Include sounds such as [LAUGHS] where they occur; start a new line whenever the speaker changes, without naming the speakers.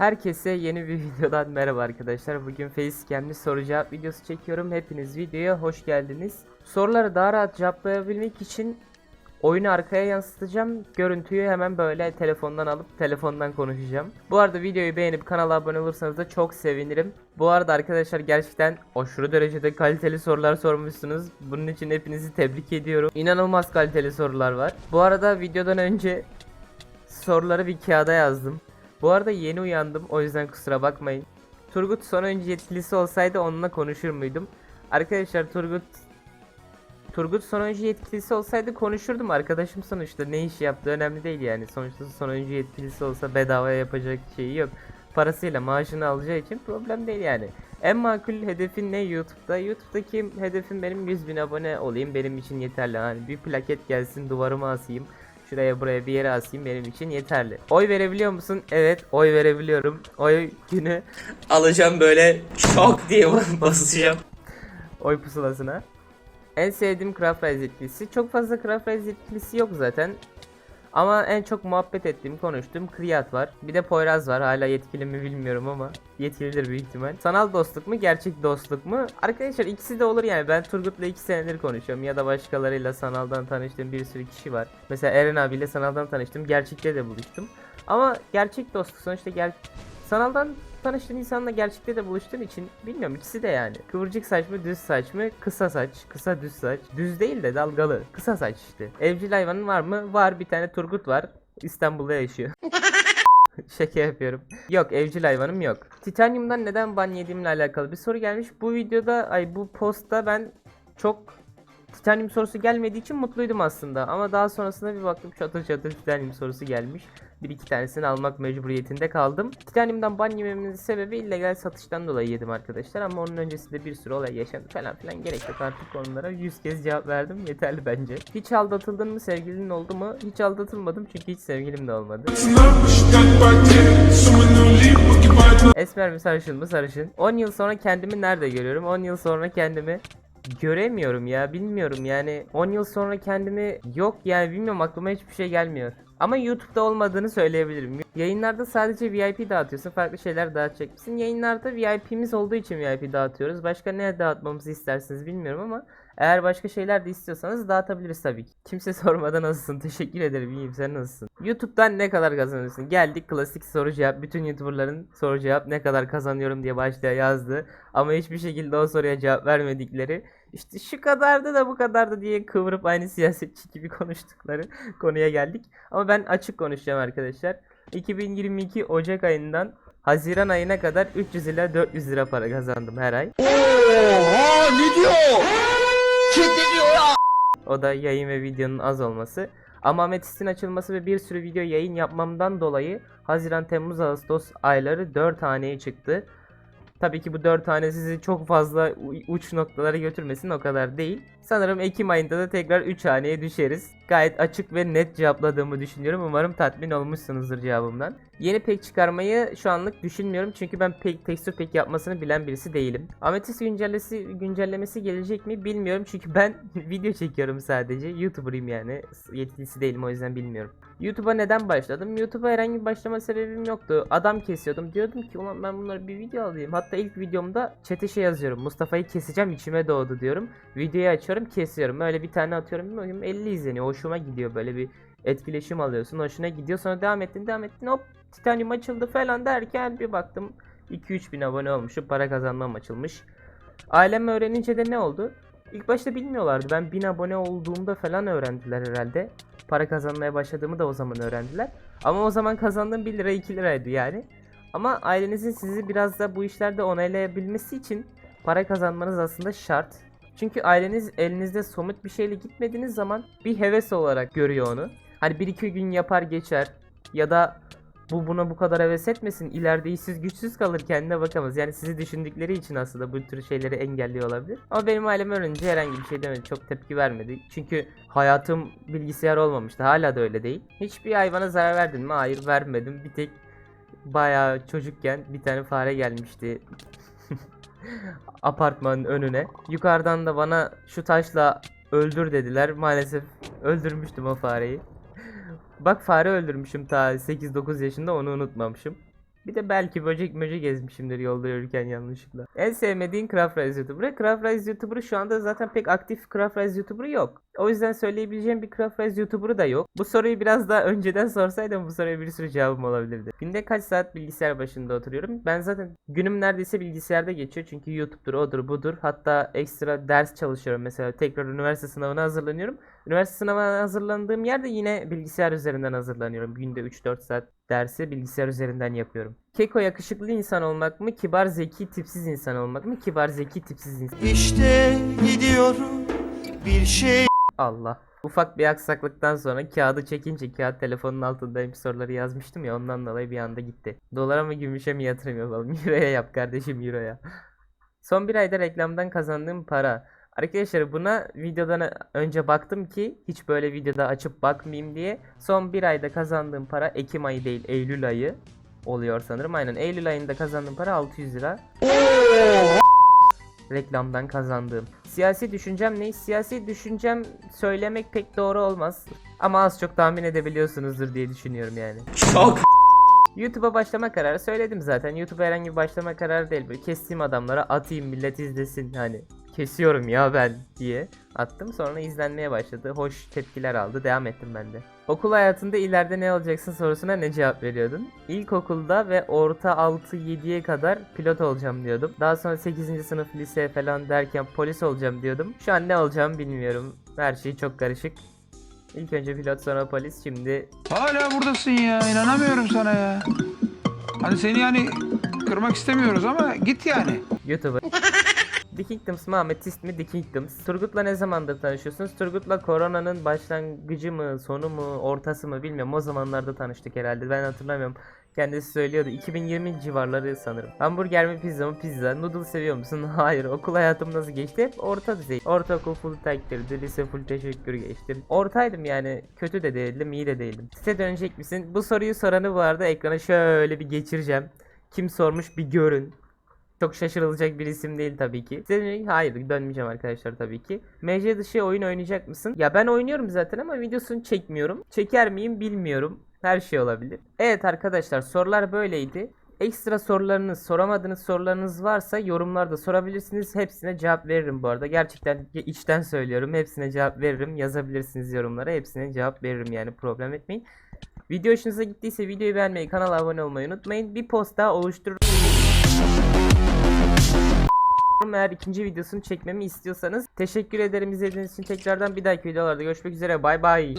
Herkese yeni bir [LAUGHS] videodan merhaba arkadaşlar. Bugün Facecam'li soru cevap videosu çekiyorum. Hepiniz videoya hoş geldiniz. Soruları daha rahat cevaplayabilmek için oyunu arkaya yansıtacağım. Görüntüyü hemen böyle telefondan alıp telefondan konuşacağım. Bu arada videoyu beğenip kanala abone olursanız da çok sevinirim. Bu arada arkadaşlar gerçekten aşırı derecede kaliteli sorular sormuşsunuz. Bunun için hepinizi tebrik ediyorum. İnanılmaz kaliteli sorular var. Bu arada videodan önce soruları bir kağıda yazdım. Bu arada yeni uyandım o yüzden kusura bakmayın. Turgut son önce yetkilisi olsaydı onunla konuşur muydum? Arkadaşlar Turgut Turgut son oyuncu yetkilisi olsaydı konuşurdum. Arkadaşım sonuçta ne iş yaptığı önemli değil yani. Sonuçta son oyuncu yetkilisi olsa bedavaya yapacak şeyi yok. Parasıyla maaşını alacağı için problem değil yani. En makul hedefin ne YouTube'da? YouTube'daki hedefim benim 100 bin abone olayım. Benim için yeterli. Hani bir plaket gelsin duvarıma asayım Şuraya buraya bir yere asayım benim için yeterli. Oy verebiliyor musun? Evet oy verebiliyorum. Oy günü alacağım böyle şok diye [LAUGHS] basacağım. Oy pusulasına. En sevdiğim Craft Rise yetkilisi. Çok fazla Craft Rise yetkilisi yok zaten. Ama en çok muhabbet ettiğim, konuştuğum Kriyat var. Bir de Poyraz var. Hala yetkili mi bilmiyorum ama yetkilidir büyük ihtimal. Sanal dostluk mu, gerçek dostluk mu? Arkadaşlar ikisi de olur yani. Ben Turgut'la 2 senedir konuşuyorum ya da başkalarıyla sanaldan tanıştığım bir sürü kişi var. Mesela Eren abiyle sanaldan tanıştım. Gerçekte de buluştum. Ama gerçek dostluk sonuçta ger sanaldan tanıştığın insanla gerçekte de buluştuğun için bilmiyorum ikisi de yani. Kıvırcık saç mı düz saç mı kısa saç kısa düz saç düz değil de dalgalı kısa saç işte. Evcil hayvanın var mı? Var bir tane Turgut var İstanbul'da yaşıyor. [LAUGHS] Şaka yapıyorum. Yok evcil hayvanım yok. Titanium'dan neden ban yediğimle alakalı bir soru gelmiş. Bu videoda ay bu postta ben çok Titanium sorusu gelmediği için mutluydum aslında. Ama daha sonrasında bir baktım çatır çatır Titanium sorusu gelmiş. Bir iki tanesini almak mecburiyetinde kaldım. Titanium'dan ban yememin sebebi illegal satıştan dolayı yedim arkadaşlar. Ama onun öncesinde bir sürü olay yaşandı falan filan. Gerek yok artık onlara 100 kez cevap verdim. Yeterli bence. Hiç aldatıldın mı sevgilin oldu mu? Hiç aldatılmadım çünkü hiç sevgilim de olmadı. Esmer mi sarışın mı sarışın? 10 yıl sonra kendimi nerede görüyorum? 10 yıl sonra kendimi göremiyorum ya bilmiyorum yani 10 yıl sonra kendimi yok yani bilmiyorum aklıma hiçbir şey gelmiyor. Ama YouTube'da olmadığını söyleyebilirim. Yayınlarda sadece VIP dağıtıyorsun. Farklı şeyler dağıtacakmışsın. Yayınlarda VIP'miz olduğu için VIP dağıtıyoruz. Başka ne dağıtmamızı istersiniz bilmiyorum ama eğer başka şeyler de istiyorsanız dağıtabiliriz tabii ki. Kimse [LAUGHS] sormadan nasılsın? Teşekkür ederim. İyiyim. Sen nasılsın? YouTube'dan ne kadar kazanıyorsun? Geldik klasik soru cevap. Bütün YouTuber'ların soru cevap ne kadar kazanıyorum diye başlığa yazdı. Ama hiçbir şekilde o soruya cevap vermedikleri. İşte şu kadardı da bu kadardı diye kıvırıp aynı siyasetçi gibi [LAUGHS] konuştukları konuya geldik. Ama ben açık konuşacağım arkadaşlar. 2022 Ocak ayından Haziran ayına kadar 300 ila 400 lira para kazandım her ay.
Oha ne diyor? Kim diyor ya?
O da yayın ve videonun az olması. Ama Ametist'in açılması ve bir sürü video yayın yapmamdan dolayı Haziran, Temmuz, Ağustos ayları 4 haneye çıktı. Tabii ki bu 4 tane sizi çok fazla uç noktalara götürmesin o kadar değil. Sanırım Ekim ayında da tekrar 3 haneye düşeriz. Gayet açık ve net cevapladığımı düşünüyorum. Umarım tatmin olmuşsunuzdur cevabımdan. Yeni pek çıkarmayı şu anlık düşünmüyorum çünkü ben pek tekstür pek yapmasını bilen birisi değilim. Ametist güncellesi, güncellemesi gelecek mi bilmiyorum çünkü ben [LAUGHS] video çekiyorum sadece. YouTuber'ıyım yani. Yetkilisi değilim o yüzden bilmiyorum. YouTube'a neden başladım? YouTube'a herhangi bir başlama sebebim yoktu. Adam kesiyordum. Diyordum ki ulan ben bunları bir video alayım. Hatta ilk videomda chat'e şey yazıyorum. Mustafa'yı keseceğim içime doğdu diyorum. Videoyu açıyorum kesiyorum. Öyle bir tane atıyorum. Bilmiyorum 50 izleniyor. Hoşuma gidiyor böyle bir etkileşim alıyorsun. Hoşuna gidiyor. Sonra devam ettin devam ettin. Hop Titanium açıldı falan derken bir baktım 2-3 bin abone olmuşum. Para kazanmam açılmış. Ailem öğrenince de ne oldu? İlk başta bilmiyorlardı. Ben 1000 abone olduğumda falan öğrendiler herhalde. Para kazanmaya başladığımı da o zaman öğrendiler. Ama o zaman kazandığım 1 lira 2 liraydı yani. Ama ailenizin sizi biraz da bu işlerde onaylayabilmesi için para kazanmanız aslında şart. Çünkü aileniz elinizde somut bir şeyle gitmediğiniz zaman bir heves olarak görüyor onu. Hani bir iki gün yapar geçer ya da bu buna bu kadar heves etmesin. İleride işsiz güçsüz kalır kendine bakamaz. Yani sizi düşündükleri için aslında bu tür şeyleri engelliyor olabilir. Ama benim ailem öğrenince herhangi bir şey demedi. Çok tepki vermedi. Çünkü hayatım bilgisayar olmamıştı. Hala da öyle değil. Hiçbir hayvana zarar verdin mi? Hayır vermedim. Bir tek bayağı çocukken bir tane fare gelmişti. [LAUGHS] Apartmanın önüne. Yukarıdan da bana şu taşla öldür dediler. Maalesef öldürmüştüm o fareyi. Bak fare öldürmüşüm ta 8-9 yaşında onu unutmamışım. Bir de belki böcek möcek gezmişimdir yolda yürürken yanlışlıkla. En sevmediğin Craft Rise YouTuber'ı. Craft Rise YouTuber'ı şu anda zaten pek aktif Craft Rise YouTuber'ı yok. O yüzden söyleyebileceğim bir Craft Rise YouTuber'ı da yok. Bu soruyu biraz daha [LAUGHS] önceden sorsaydım bu soruya bir sürü cevabım olabilirdi. Günde kaç saat bilgisayar başında oturuyorum? Ben zaten günüm neredeyse bilgisayarda geçiyor. Çünkü YouTube'dur, odur, budur. Hatta ekstra ders çalışıyorum. Mesela tekrar üniversite sınavına hazırlanıyorum. Üniversite sınavına hazırlandığım yerde yine bilgisayar üzerinden hazırlanıyorum. Günde 3-4 saat dersi bilgisayar üzerinden yapıyorum. Keko yakışıklı insan olmak mı? Kibar, zeki, tipsiz insan olmak mı? Kibar, zeki, tipsiz insan.
İşte gidiyorum bir şey
Allah. Ufak bir aksaklıktan sonra kağıdı çekince kağıt telefonun altındaymış soruları yazmıştım ya ondan dolayı bir anda gitti. Dolara mı gümüşe mi yatırım yapalım? [LAUGHS] Euro'ya yap kardeşim Euro'ya. Son bir ayda reklamdan kazandığım para. Arkadaşlar buna videodan önce baktım ki hiç böyle videoda açıp bakmayayım diye. Son bir ayda kazandığım para Ekim ayı değil Eylül ayı oluyor sanırım. Aynen Eylül ayında kazandığım para 600 lira. [LAUGHS] Reklamdan kazandığım. Siyasi düşüncem ne? Siyasi düşüncem söylemek pek doğru olmaz. Ama az çok tahmin edebiliyorsunuzdur diye düşünüyorum yani.
Çok
YouTube'a başlama kararı söyledim zaten. YouTube'a herhangi bir başlama kararı değil. Böyle kestiğim adamlara atayım millet izlesin hani. Kesiyorum ya ben diye attım. Sonra izlenmeye başladı. Hoş tepkiler aldı. Devam ettim ben de. Okul hayatında ileride ne olacaksın sorusuna ne cevap veriyordun? İlkokulda ve orta 6-7'ye kadar pilot olacağım diyordum. Daha sonra 8. sınıf lise falan derken polis olacağım diyordum. Şu an ne olacağımı bilmiyorum. Her şey çok karışık. İlk önce pilot sonra polis şimdi
Hala buradasın ya. inanamıyorum sana ya. Hani seni yani kırmak istemiyoruz ama git yani.
YouTuber. [LAUGHS] The Kingdoms mı Ahmet Tist mi The Kingdoms? Turgut'la ne zamandır tanışıyorsunuz? Turgut'la koronanın başlangıcı mı, sonu mu, ortası mı bilmiyorum. O zamanlarda tanıştık herhalde. Ben hatırlamıyorum. Kendisi söylüyordu. 2020 civarları sanırım. Hamburger mi pizza mı pizza? Noodle seviyor musun? [LAUGHS] Hayır. Okul hayatım nasıl geçti? Hep orta düzey. Ortaokul full takdirdi. Lise full teşekkür geçti. Ortaydım yani. Kötü de değildim, iyi de değildim. Site dönecek misin? Bu soruyu soranı bu arada ekrana şöyle bir geçireceğim. Kim sormuş bir görün. Çok şaşırılacak bir isim değil tabii ki. Size hayır dönmeyeceğim arkadaşlar tabii ki. MC dışı oyun oynayacak mısın? Ya ben oynuyorum zaten ama videosunu çekmiyorum. Çeker miyim bilmiyorum. Her şey olabilir. Evet arkadaşlar sorular böyleydi. Ekstra sorularınız, soramadığınız sorularınız varsa yorumlarda sorabilirsiniz. Hepsine cevap veririm bu arada. Gerçekten içten söylüyorum. Hepsine cevap veririm. Yazabilirsiniz yorumlara. Hepsine cevap veririm yani problem etmeyin. Video hoşunuza gittiyse videoyu beğenmeyi, kanala abone olmayı unutmayın. Bir post daha oluştururum. Eğer ikinci videosunu çekmemi istiyorsanız. Teşekkür ederim izlediğiniz için. Tekrardan bir dahaki videolarda görüşmek üzere. Bay bay.